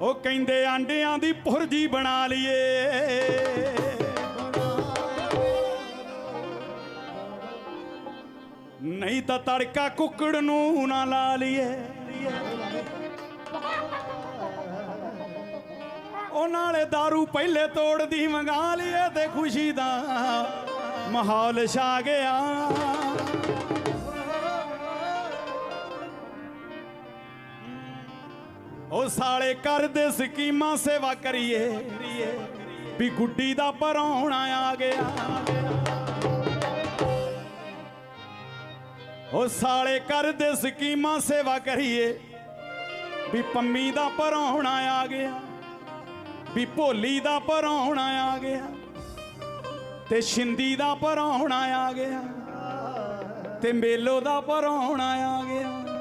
ਉਹ ਕਹਿੰਦੇ ਆਂਡਿਆਂ ਦੀ ਭੁਰਜੀ ਬਣਾ ਲਈਏ। ਨਹੀਂ ਤਾਂ ਤੜਕਾ ਕੁੱਕੜ ਨੂੰ ਨਾ ਲਾ ਲਈਏ। ਉਹ ਨਾਲੇ दारू ਪਹਿਲੇ ਤੋੜਦੀ ਮੰਗਾ ਲਈਏ ਤੇ ਖੁਸ਼ੀ ਦਾ ਮਾਹੌਲ ਛਾ ਗਿਆ। ਸਾਲੇ ਕਰਦੇ ਸਕੀਮਾਂ ਸੇਵਾ ਕਰੀਏ। ਵੀ ਗੁੱਡੀ ਦਾ ਪਰੌਣਾ ਆ ਗਿਆ। ਉਹ ਸਾਲੇ ਕਰਦੇ ਸਕੀਮਾਂ ਸੇਵਾ ਕਰੀਏ। ਵੀ ਪੰਮੀ ਦਾ ਪਰੌਣਾ ਆ ਗਿਆ। ਵੀ ਭੋਲੀ ਦਾ ਪਰੌਣਾ ਆ ਗਿਆ। ਤੇ ਸ਼ਿੰਦੀ ਦਾ ਪਰੌਣਾ ਆ ਗਿਆ। ਤੇ ਮੇਲੋ ਦਾ ਪਰੌਣਾ ਆ ਗਿਆ।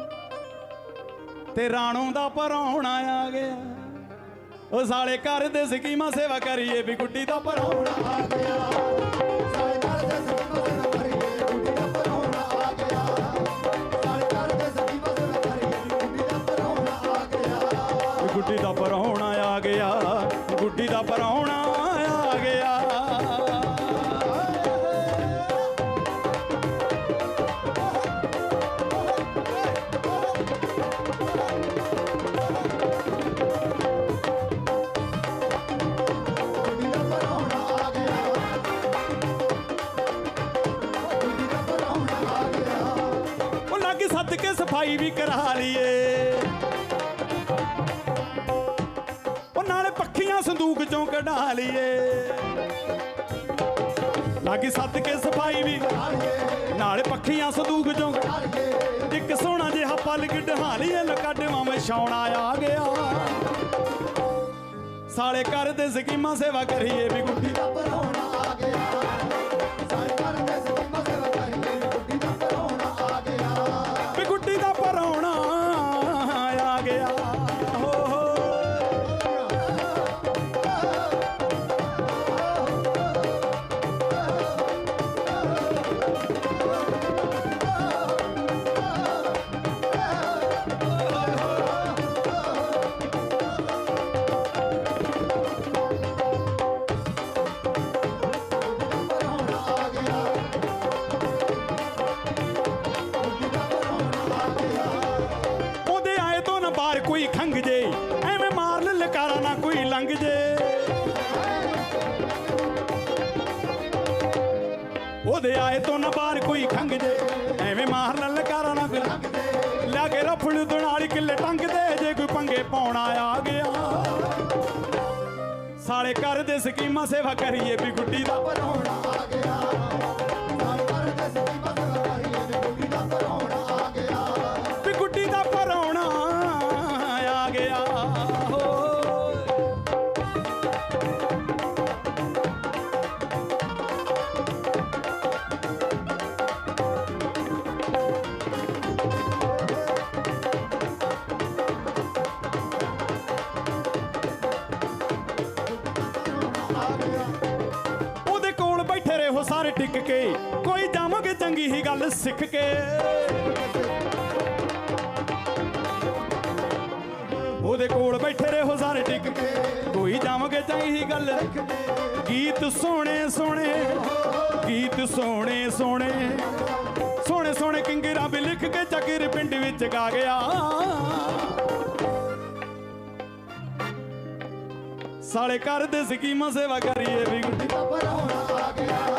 ਤੇ ਰਾਣੋ ਦਾ ਪਰੌਣਾ ਆ ਗਿਆ। ਉਹ ਸਾਲੇ ਘਰ ਦੇ ਸਕੀਮਾ ਸੇਵਾ ਕਰੀਏ ਵੀ ਗੁੱਡੀ ਦਾ ਪਰੌਣਾ ਆ ਗਿਆ। ਗੁੱਡੀ ਦਾ ਪਰੌਣਾ ਆ ਗਿਆ। ਗੁੱਡੀ ਦਾ ਪਰੌਣਾ ਸੱਦ ਕੇ ਸਫ਼ਾਈ ਵੀ ਕਰਾ ਲਈਏ। ਉਹ ਨਾਲੇ ਪੱਖੀਆਂ ਸੰਦੂਕ ਚੋਂ ਕਢਾ ਲਈਏ। ਲੱਗ ਸੱਦ ਕੇ ਸਫ਼ਾਈ ਵੀ ਨਾਲੇ ਪੱਖੀਆਂ ਸੰਦੂਕ ਚੋਂ ਇੱਕ ਸੋਹਣਾ ਜਿਹਾ ਪਲਕ ਢਹਾ ਲਈਏ। ਲਕੱਡਵਾਂ ਵਿੱਚ ਛਾਉਣਾ ਆ ਗਿਆ। ਸਾਲੇ ਘਰ ਦੇ ਸਕੀਮਾਂ ਸੇਵਾ ਕਰੀਏ ਵੀ ਗੁੱਡੀ ਦਾ ਵੀ ਜੇ ਉਹਦੇ ਆਏ ਤੋਂ ਨਾ ਬਾਹਰ ਕੋਈ ਖੰਗ ਜੇ। ਐਵੇਂ ਮਾਰ ਲੈ ਲਕਾਰਾ ਨਾ ਕੋਈ ਲੰਘ ਜੇ। ਕੇ ਰਫੜ ਦਣਾਲੀ ਕਿੱਲੇ ਟੰਗ ਦੇ, ਜੇ ਕੋਈ ਪੰਗੇ ਪਾਉਣਾ ਆ ਗਿਆ। ਸਾਲੇ ਘਰ ਦੇ ਸਕੀਮਾਂ ਸੇਵਾ ਕਰੀਏ ਵੀ ਗੁੱਡੀ ਦਾ ਵੀ ਸਾਰੇ ਟਿਕ ਕੇ ਕੋਈ ਜਾਮੋਗੇ ਚੰਗੀ ਹੀ ਗੱਲ ਸਿੱਖ ਕੇ। ਉਹਦੇ ਕੋਲ ਬੈਠੇ ਰਹੋ ਸਾਰੇ ਟਿਕ ਕੇ, ਕੋਈ ਜਾਮੋਗੇ ਚੰਗੀ ਹੀ ਗੱਲ ਗੀਤ ਸੋਹਣੇ ਸੋਹਣੇ, ਗੀਤ ਸੋਹਣੇ ਸੋਹਣੇ ਸੋਹਣੇ ਸੋਹਣੇ ਕਿੰਗਰਾਂ ਵੀ ਲਿਖ ਕੇ ਚੱਕਰ ਪਿੰਡ ਵਿੱਚ ਗਾ ਗਿਆ। ਸਾਲੇ ਕਰਦੇ ਸਕੀਮਾਂ ਸੇਵਾ ਕਰੀਏ ਵੀ। ਗੁੱਡੀ ਪਰੌਣਾ ਆ ਗਿਆ